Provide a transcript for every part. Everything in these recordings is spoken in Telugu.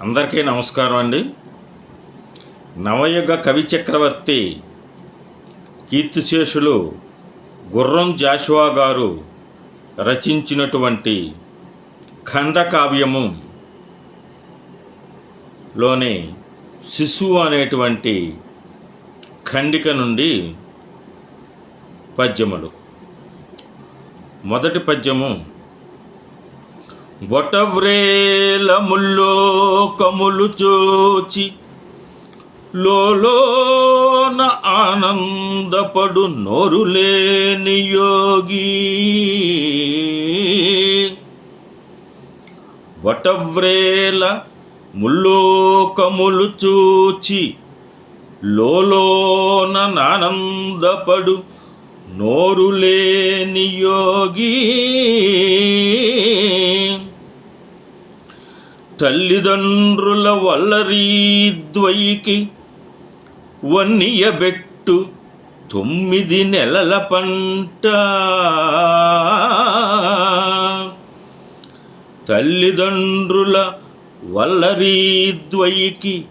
అందరికీ నమస్కారం అండి. నవయుగ కవి చక్రవర్తి కీర్తిశేషులు గుర్రం జాషువా గారు రచించినటువంటి ఖండకావ్యము లోని శిశువు అనేటువంటి ఖండిక నుండి పద్యములు. మొదటి పద్యము బొటవ్రేల ముల్లోకములు చోచి లోలోన ఆనందపడు నోరులేని యోగి. వటవ్రేల ముల్లోకములు చూచి లోలోన ఆనందపడు నోరులేని యోగి. తల్లిదండ్రుల వల్లరీద్వైకి వన్నియబెట్టు తొమ్మిది నెలల పంట. తల్లిదండ్రుల వల్లరీద్వైకి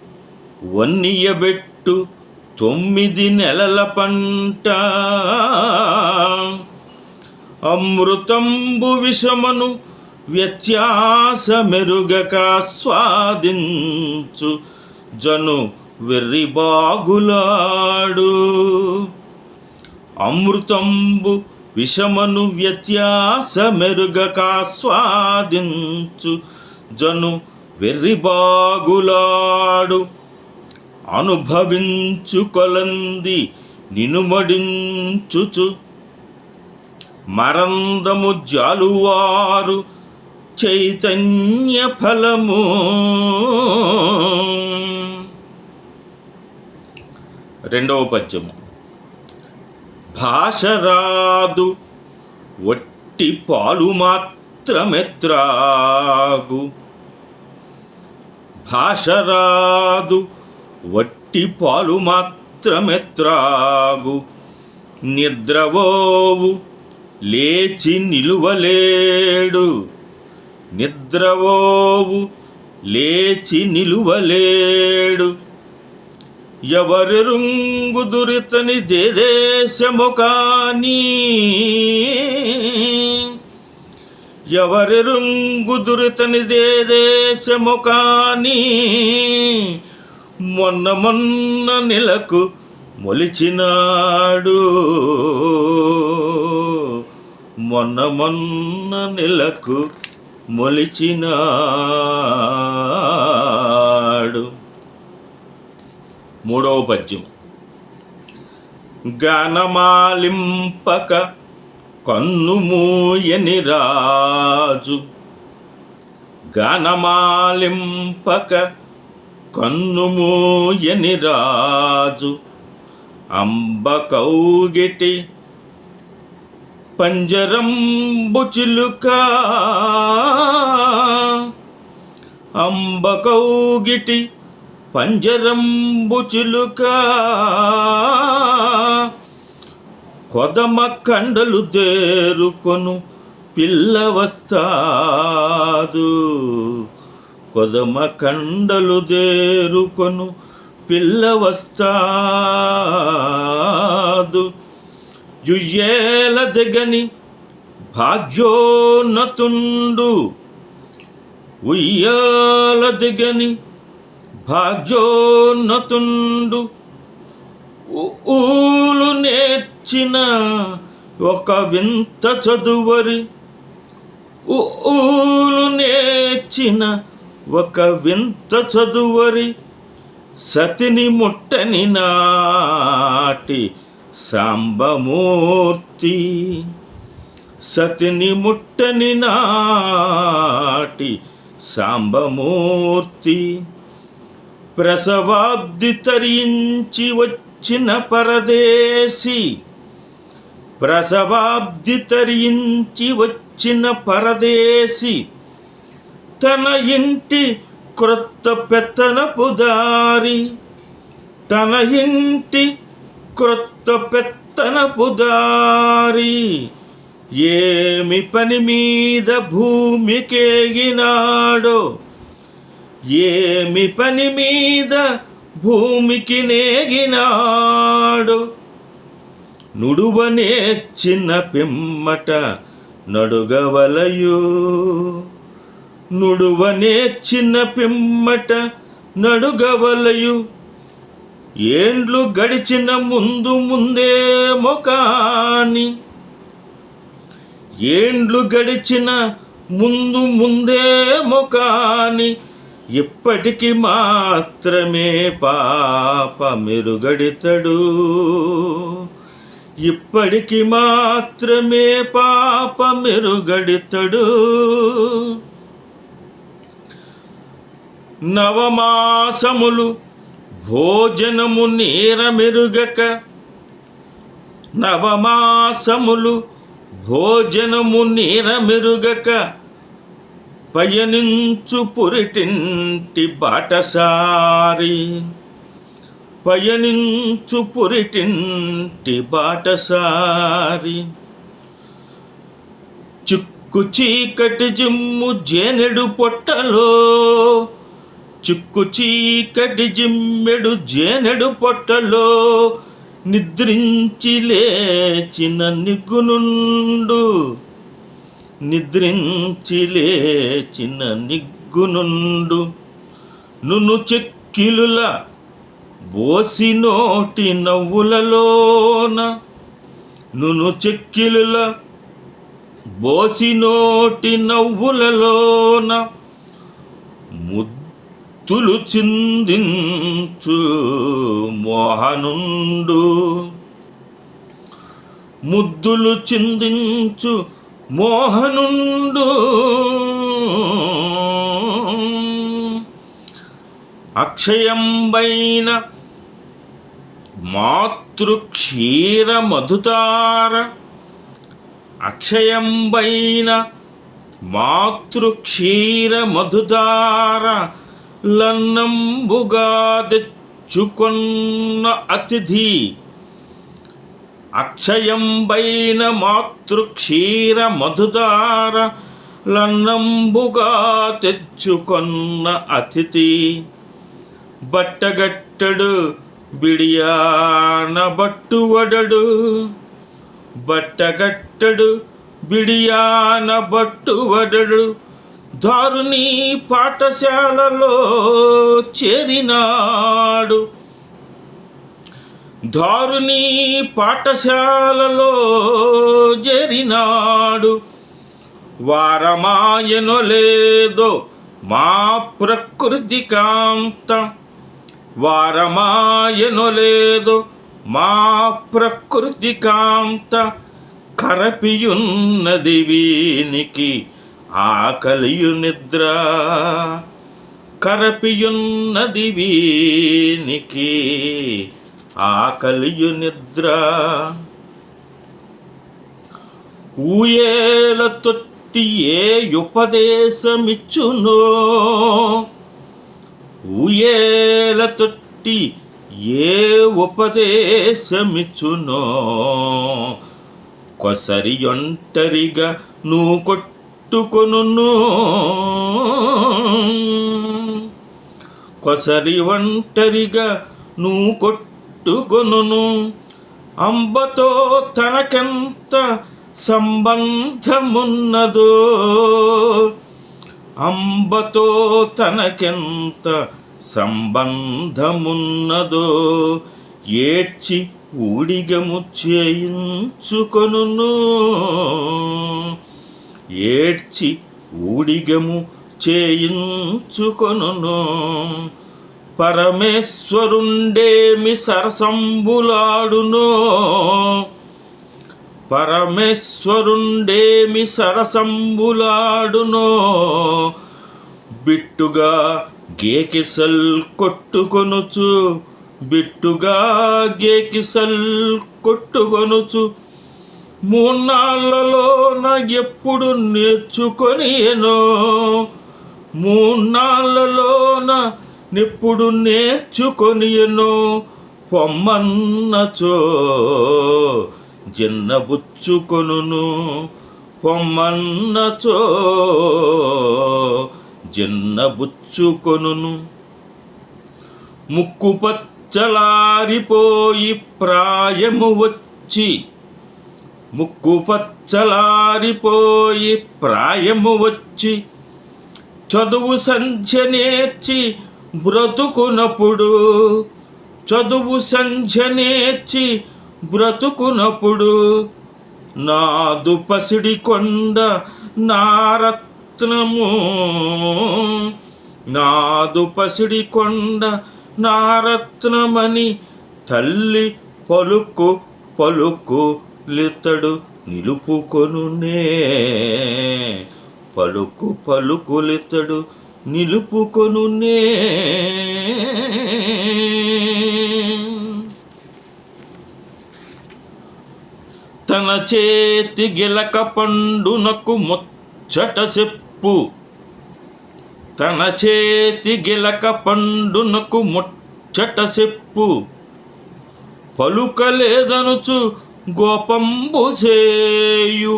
వన్నియబెట్టు తొమ్మిది నెలల పంట. అమృతంబు విషమను వ్యత్యాస మెరుగక స్వాదించు. జను వెర్రిబాగులాడు అమృతంబు విషమను వ్యత్యాస మెరుగక స్వాదించు. జను వెర్రిబాగులాడు అనుభవించు కొలంది నినుమడించుచు. మరందము జాలువారు చైతన్య ఫలము రెండవ పద్యము. భాష రాదు వట్టి పాలు మాత్రమెత్రాగు. భాష రాదు వట్టి పాలు మాత్రమెత్రాగు. నిద్రవోవు లేచి నిలువలేడు. నిద్రవోవు లేచి నిలువలేడు. ఎవరెరుంగు దురితని దేదేశము కానీ ఎవరెరుంగు దురితని దేదేశము కానీ మొన్న మొన్న నెలకు మొలిచినాడు. మొన్న మొన్న నెలకు మొలిచినాడు. మూడవ పద్యం. గణమాలింపక కన్నుమూయని రాజు. గణమాలింపక కన్నుమూయని రాజు. అంబ కౌగిటి పంజరంబు చిలుక. అంబ కౌగిటి పంజరంబు చిలుక. కొదమ కండలు దేరుకొను పిల్ల వస్తాదు. కొదమ కండలు దేరుకొను పిల్ల వస్తాదు భాగ్యోన్నతుండు. ఉయ్యాలదగని భాగ్యోన్నతుండు. ఊలు నేర్చిన ఒక వింత చదువరి. ఊలు నేర్చిన ఒక వింత చదువరి. సతిని ముట్టని నాటి సాంబమూర్తి సతిని ముట్టని నాటి సాంబమూర్తి ప్రసవాబ్ది తరించి వచ్చిన పరదేశి ప్రసవాబ్ది తరించి వచ్చిన పరదేశి తన ఇంటి క్రొత్త పెత్తనపు పుదారి తన ఇంటి క్రొత్త పెత్తన పుదారి ఏమి పని మీద భూమికేగినాడో ఏమి పని మీద భూమికి నేగినాడు. నుడువనే చిన్న పిమ్మట నడుగవలయు నుడువనే చిన్న పిమ్మట నడుగవలయు ఏండ్లు గడిచిన ముందు ముందే కాని ఏండ్లు గడిచిన ముందు ముందే కాని ఇప్పటికి మాత్రమే పాప మెరుగడితడు. ఇప్పటికి మాత్రమే పాప మెరుగడితడు. నవమాసములు భోజనము నేరమెరుగక నవమాసములు భోజనము నేరమెరుగక పయనించు పురిటింటి బాటసారి. పయనించు పురిటింటి బాటసారి. చిక్కు చీకటి జిమ్ము జేనెడు పొట్టలో చిక్కు చీకటి జిమ్మెడు జేనెడు పొట్టలో నిద్రించి లేచిన నిగ్గునుండు నిద్రించి లేచిన నిగ్గునుండు నును చెక్కిలుల బోసి నోటి నవ్వులలోన. నును చెక్కిలుల బోసి నోటి నవ్వులలోన. తులు చిందించు మోహనుండు. ముద్దులు చిందించు మోహనుండు. అక్షయంబైన మాతృక్షీర మధుతార అక్షయంబైన మాతృక్షీర మధుతార లన్నంబుగా తెచ్చుకొన్న అతిథి అక్షయంబైన మాతృక్షీర మధుదార లన్నంబుగా తెచ్చుకొన్న అతిథి బట్టగట్టడు బిడియాన బట్టువడడు బట్టగట్టడు బిడియాన బట్టువడడు దారుని పాఠశాలలో చేరినాడు. దారుని పాఠశాలలో చేరినాడు. వారమాయనో లేదో మా ప్రకృతి కాంత. వారమాయనో లేదో మా ప్రకృతి కాంత. కరపియున్నది వీనికి ఆకలియు నిద్ర కరపియున్నది వీనికి. ఆకలియు నిద్ర ఊయేల తొట్టి ఏ ఉపదేశమిచ్చునో. ఊయేల తొట్టి ఏ ఉపదేశమిచ్చునో. కొసరి ఒంటరిగా నువ్వు కొట్టి కొట్టుకొను కొసరి ఒంటరిగా నువ్వు కొట్టుకొను అంబతో తనకెంత సంబంధమున్నదో. అంబతో తనకెంత సంబంధమున్నదో. ఏడ్చి ఊడిగము చేయించుకొను ఏడ్చి ఊడిగము చేయించుకొను పరమేశ్వరుండేమి సరసంబులాడునో. పరమేశ్వరుండేమి సరసంబులాడునో. బిట్టుగా గేకిసల్ కొట్టుకొనుచు బిట్టుగా గేకిసల్ కొట్టుకొనుచు మూన్నాళ్ళలోన ఎప్పుడు నేర్చుకొనియనో? మూన్నాళ్ళలోన నిప్పుడు నేర్చుకొనియనో? పొమ్మన్నచో జిన్నబుచ్చుకొనును పొమ్మన్నచో జిన్నబుచ్చుకొనును ముక్కు పచ్చలారిపోయి ప్రాయము వచ్చి ముక్కు పచ్చలారిపోయి ప్రాయము వచ్చి చదువు సంధ్య నేర్చి బ్రతుకునప్పుడు చదువు సంధ్య నేర్చి బ్రతుకునప్పుడు నాదు పసిడి కొండ నారత్నము నాదు పసిడి కొండ నారత్నమని తల్లి పలుకు పలుకు లితడు నిలుపుకొనునే పలుకు పలుకులితడు నిలుపుకొనునే తన చేతి గిలక పండునకు ముచ్చట చెప్పు. తన చేతి గిలక పండునకు ముచ్చట చెప్పు. పలుకలేదనుచు గోపంబు చేయు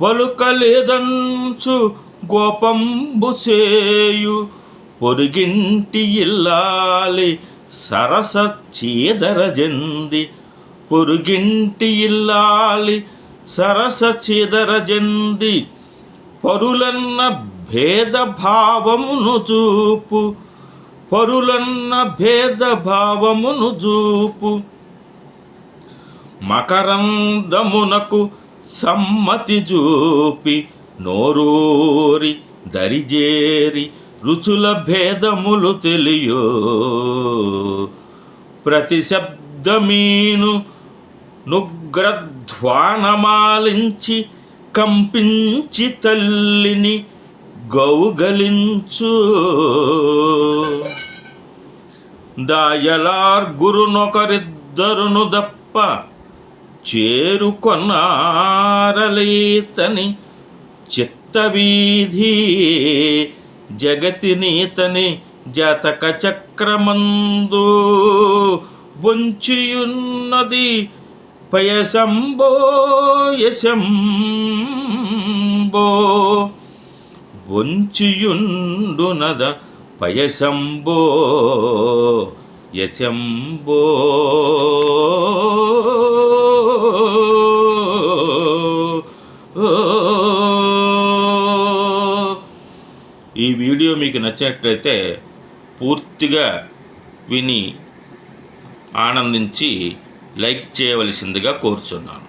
పలుకలేదంచు గోపంబు చేయు పొరుగింటి ఇల్లాలి సరస చీదర జంది. పొరుగింటి ఇల్లాలి సరస చీదరజంది పరులన్న భేదభావమును చూపు. పరులన్న భేదభావమును చూపు. మకరందమునకు సమ్మతి చూపి నోరూరి దరిజేరి రుచుల భేదములు తెలియో. ప్రతి శబ్దమీను నుగ్రధ్వానమాలించి కంపించి తల్లిని గౌగలించు. దాయలార్గురునొకరిద్దరును దప్ప చేరుకొన్నారలీతని చిత్తవీధి జగతినీతని జతక చక్రమందు బొంచియున్నది పయసంబో యశంబో బొంచియుండునద పయసంబో యశంబో మీకు నచ్చినట్లయితే పూర్తిగా విని ఆనందించి లైక్ చేయవలసిందిగా కోరుచున్నాను.